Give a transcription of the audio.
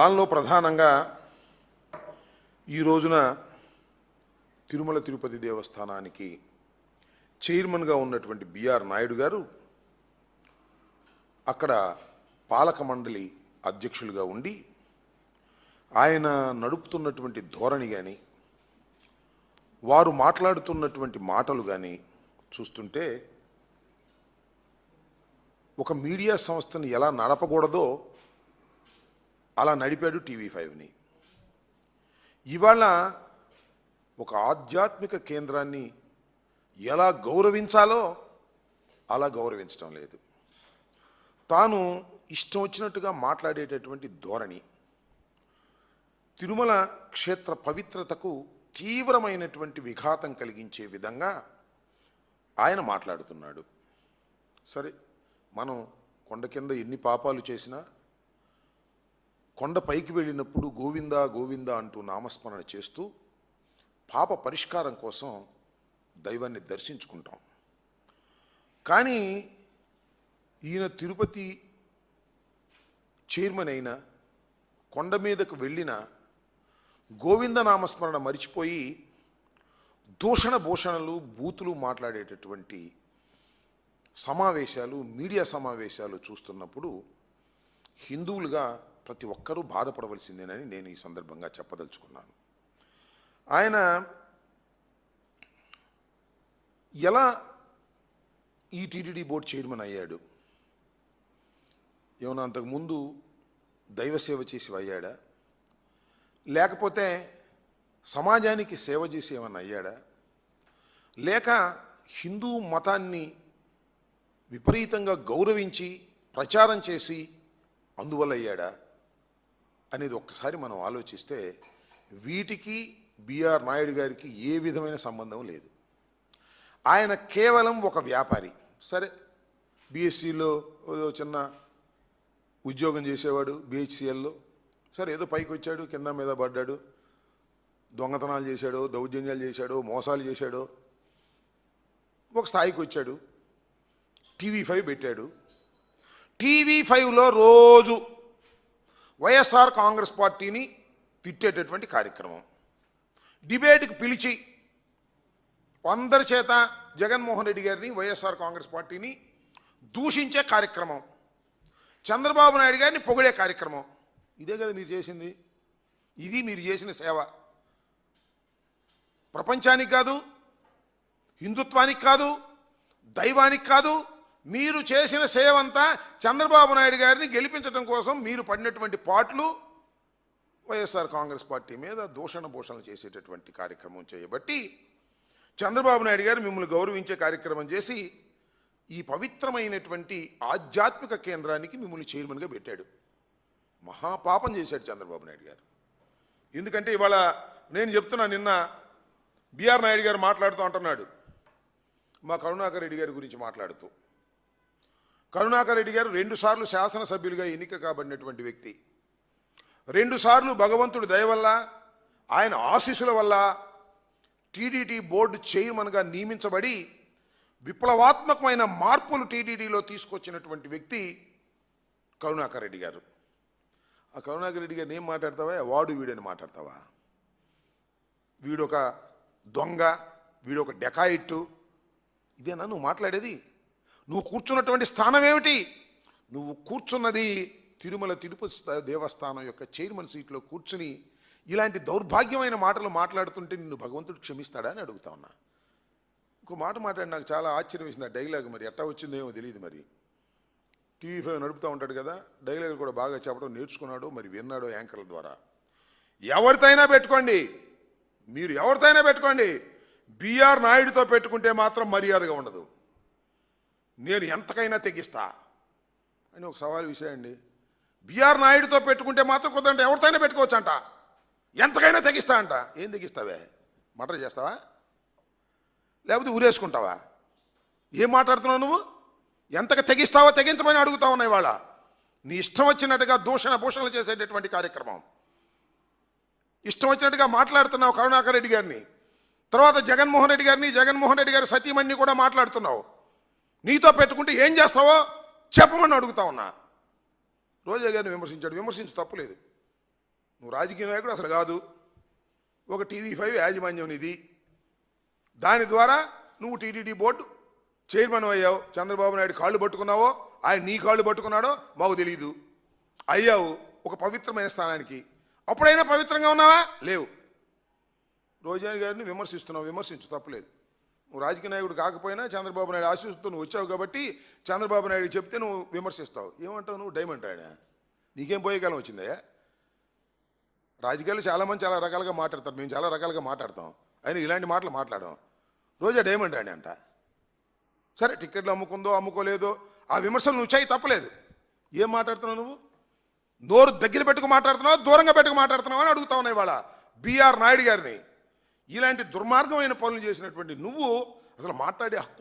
దానిలో ప్రధానంగా ఈ రోజున తిరుమల తిరుపతి దేవస్థానానికి చైర్మన్గా ఉన్నటువంటి బిఆర్ నాయుడు గారు అక్కడ పాలక మండలి అధ్యక్షులుగా ఉండి ఆయన నడుపుతున్నటువంటి ధోరణి కానీ వారు మాట్లాడుతున్నటువంటి మాటలు కానీ చూస్తుంటే ఒక మీడియా సంస్థను ఎలా నడపకూడదో అలా నడిపాడు టీవీ ఫైవ్ని. ఇవాళ ఒక ఆధ్యాత్మిక కేంద్రాన్ని ఎలా గౌరవించాలో అలా గౌరవించడం లేదు. తాను ఇష్టం వచ్చినట్టుగా మాట్లాడేటటువంటి ధోరణి తిరుమల క్షేత్ర పవిత్రతకు తీవ్రమైనటువంటి విఘాతం కలిగించే విధంగా ఆయన మాట్లాడుతున్నాడు. సరే మనం కొండ కింద ఎన్ని పాపాలు చేసినా కొండ పైకి వెళ్ళినప్పుడు గోవిందా గోవిందా అంటూ నామస్మరణ చేస్తూ పాప పరిష్కారం కోసం దైవాన్ని దర్శించుకుంటాం. కానీ ఈయన తిరుపతి చైర్మన్ అయిన కొండ మీదకు వెళ్ళిన గోవింద నామస్మరణ మరిచిపోయి దూషణ భూషణలు బూతులు మాట్లాడేటటువంటి సమావేశాలు మీడియా సమావేశాలు చూస్తున్నప్పుడు హిందువులుగా ప్రతి ఒక్కరూ బాధపడవలసిందేనని నేను ఈ సందర్భంగా చెప్పదలుచుకున్నాను. ఆయన ఎలా ఈ టీటీడీ బోర్డు చైర్మన్ అయ్యాడు? ఏమన్నా అంతకుముందు దైవ సేవ చేసి అయ్యాడా? లేకపోతే సమాజానికి సేవ చేసి ఏమన్నా అయ్యాడా? లేక హిందూ మతాన్ని విపరీతంగా గౌరవించి ప్రచారం చేసి అందువల్ల అయ్యాడా? అనేది ఒక్కసారి మనం ఆలోచిస్తే వీటికి బిఆర్ నాయుడు గారికి ఏ విధమైన సంబంధం లేదు. ఆయన కేవలం ఒక వ్యాపారి. సరే బీఎస్సీలో చిన్న ఉద్యోగం చేసేవాడు బిహెచ్సిఎల్లో సరే ఏదో పైకి వచ్చాడు కింద మీద పడ్డాడు దొంగతనాలు చేశాడో దౌర్జన్యాలు చేశాడో మోసాలు చేశాడో ఒక స్థాయికి వచ్చాడు టీవీ ఫైవ్ పెట్టాడు. టీవీ ఫైవ్లో రోజు వైఎస్ఆర్ కాంగ్రెస్ పార్టీని తిట్టేటటువంటి కార్యక్రమం. డిబేట్కి పిలిచి అందరి చేత జగన్మోహన్ రెడ్డి గారిని వైఎస్ఆర్ కాంగ్రెస్ పార్టీని దూషించే కార్యక్రమం. చంద్రబాబు నాయుడు గారిని పొగిడే కార్యక్రమం. ఇదే కదా మీరు చేసింది. ఇది మీరు చేసిన సేవ. ప్రపంచానికి కాదు హిందుత్వానికి కాదు దైవానికి కాదు మీరు చేసిన సేవంతా చంద్రబాబు నాయుడు గారిని గెలిపించడం కోసం మీరు పడినటువంటి పాటలు వైఎస్ఆర్ కాంగ్రెస్ పార్టీ మీద దూషణ భూషణలు చేసేటటువంటి కార్యక్రమం చేయబట్టి చంద్రబాబు నాయుడు గారు మిమ్మల్ని గౌరవించే కార్యక్రమం చేసి ఈ పవిత్రమైనటువంటి ఆధ్యాత్మిక కేంద్రానికి మిమ్మల్ని చైర్మన్గా పెట్టాడు. మహాపాపం చేశాడు చంద్రబాబు నాయుడు గారు. ఎందుకంటే ఇవాళ నేను చెప్తున్నా నిన్న బీఆర్ నాయుడు గారు మాట్లాడుతూ అంటున్నాడు. మా కరుణాకర్ రెడ్డి గారి గురించి మాట్లాడుతూ. కరుణాకర్ రెడ్డి గారు రెండుసార్లు శాసనసభ్యులుగా ఎన్నిక కాబడినటువంటి వ్యక్తి. రెండుసార్లు భగవంతుడి దయ వల్ల ఆయన ఆశీస్సుల వల్ల టీడీటీ బోర్డు చైర్మన్గా నియమించబడి విప్లవాత్మకమైన మార్పులు టీడీడీలో తీసుకొచ్చినటువంటి వ్యక్తి కరుణాకర్ రెడ్డి గారు. ఆ కరుణాకర్ రెడ్డి గారిని ఏం మాట్లాడతావా? వాడు వీడని మాట్లాడతావా? వీడొక దొంగ వీడొక డెకాయిట్టు. ఇదేనా నువ్వు మాట్లాడేది? నువ్వు కూర్చున్నటువంటి స్థానం ఏమిటి? నువ్వు కూర్చున్నది తిరుమల తిరుపతి దేవస్థానం యొక్క చైర్మన్ సీట్లో కూర్చుని ఇలాంటి దౌర్భాగ్యమైన మాటలు మాట్లాడుతుంటే నిన్ను భగవంతుడు క్షమిస్తాడా అని అడుగుతా ఉన్నా. ఇంకో మాట మాట్లాడి నాకు చాలా ఆశ్చర్యం వేసింది ఆ డైలాగ్ మరి. ఎట్టా వచ్చిందేమో తెలియదు మరి. టీవీ ఫైవ్ నడుపుతూ ఉంటాడు కదా డైలాగ్ కూడా బాగా చెప్పడం నేర్చుకున్నాడు మరి విన్నాడో యాంకర్ల ద్వారా. ఎవరితైనా పెట్టుకోండి. మీరు ఎవరితైనా పెట్టుకోండి. బీఆర్ నాయుడుతో పెట్టుకుంటే మాత్రం మర్యాదగా ఉండదు. నేను ఎంతకైనా తెగిస్తా. అని ఒక సవాల్ అండి బిఆర్ నాయుడుతో పెట్టుకుంటే మాత్రం కుదరంటే ఎవరితోనే పెట్టుకోవచ్చు అంట ఎంతకైనా తెగిస్తా అంట. ఏం తెగిస్తావే? మటర్ చేస్తావా? లేకపోతే ఊరేసుకుంటావా? ఏం మాట్లాడుతున్నావు నువ్వు? ఎంతగా తెగిస్తావో తెగించమని అడుగుతా ఉన్నాయి వాళ్ళ. నీ ఇష్టం వచ్చినట్టుగా దూషణ భూషణలు చేసేటటువంటి కార్యక్రమం. ఇష్టం వచ్చినట్టుగా మాట్లాడుతున్నావు కరుణాకర్ రెడ్డి గారిని. తర్వాత జగన్మోహన్ రెడ్డి గారిని జగన్మోహన్ రెడ్డి గారి సతీమణిని కూడా మాట్లాడుతున్నావు. నీతో పెట్టుకుంటే ఏం చేస్తావో చెప్పమని అడుగుతా ఉన్నా. రోజా గారిని విమర్శించాడు. విమర్శించు తప్పులేదు. నువ్వు రాజకీయ నాయకుడు అసలు కాదు. ఒక టీవీ ఫైవ్ యాజమాన్యం ఇది దాని ద్వారా నువ్వు టీటీడీ బోర్డు చైర్మన్ అయ్యావు. చంద్రబాబు నాయుడు కాళ్ళు పట్టుకున్నావో ఆయన నీ కాళ్ళు పట్టుకున్నాడో మాకు తెలియదు అయ్యావు ఒక పవిత్రమైన స్థానానికి. అప్పుడైనా పవిత్రంగా ఉన్నావా? లేవు. రోజాని గారిని విమర్శిస్తున్నావు. విమర్శించు తప్పలేదు. నువ్వు రాజకీయ నాయకుడు కాకపోయినా చంద్రబాబు నాయుడు ఆశిస్తూ నువ్వు వచ్చావు కాబట్టి చంద్రబాబు నాయుడు చెప్తే నువ్వు విమర్శిస్తావు. ఏమంటావు నువ్వు? డైమండ్ ఆయన. నీకేం పోయేకాలం వచ్చిందయ్యా? రాజకీయాలు చాలామంది చాలా రకాలుగా మాట్లాడతారు. మేము చాలా రకాలుగా మాట్లాడతాం. ఆయన ఇలాంటి మాటలు మాట్లాడడం. రోజా డైమండ్ అని అంట. సరే టికెట్లు అమ్ముకుందో అమ్ముకోలేదో ఆ విమర్శలు నువ్వు చేయి తప్పలేదు. ఏం మాట్లాడుతున్నావు నువ్వు? నోరు దగ్గర పెట్టుకు మాట్లాడుతున్నావు? దూరంగా పెట్టుకు మాట్లాడుతున్నావు అని అడుగుతా ఉన్నాయి ఇవాళ. బీఆర్ నాయుడు గారిని. ఇలాంటి దుర్మార్గమైన పనులు చేసినటువంటి నువ్వు అసలు మాట్లాడే హక్కు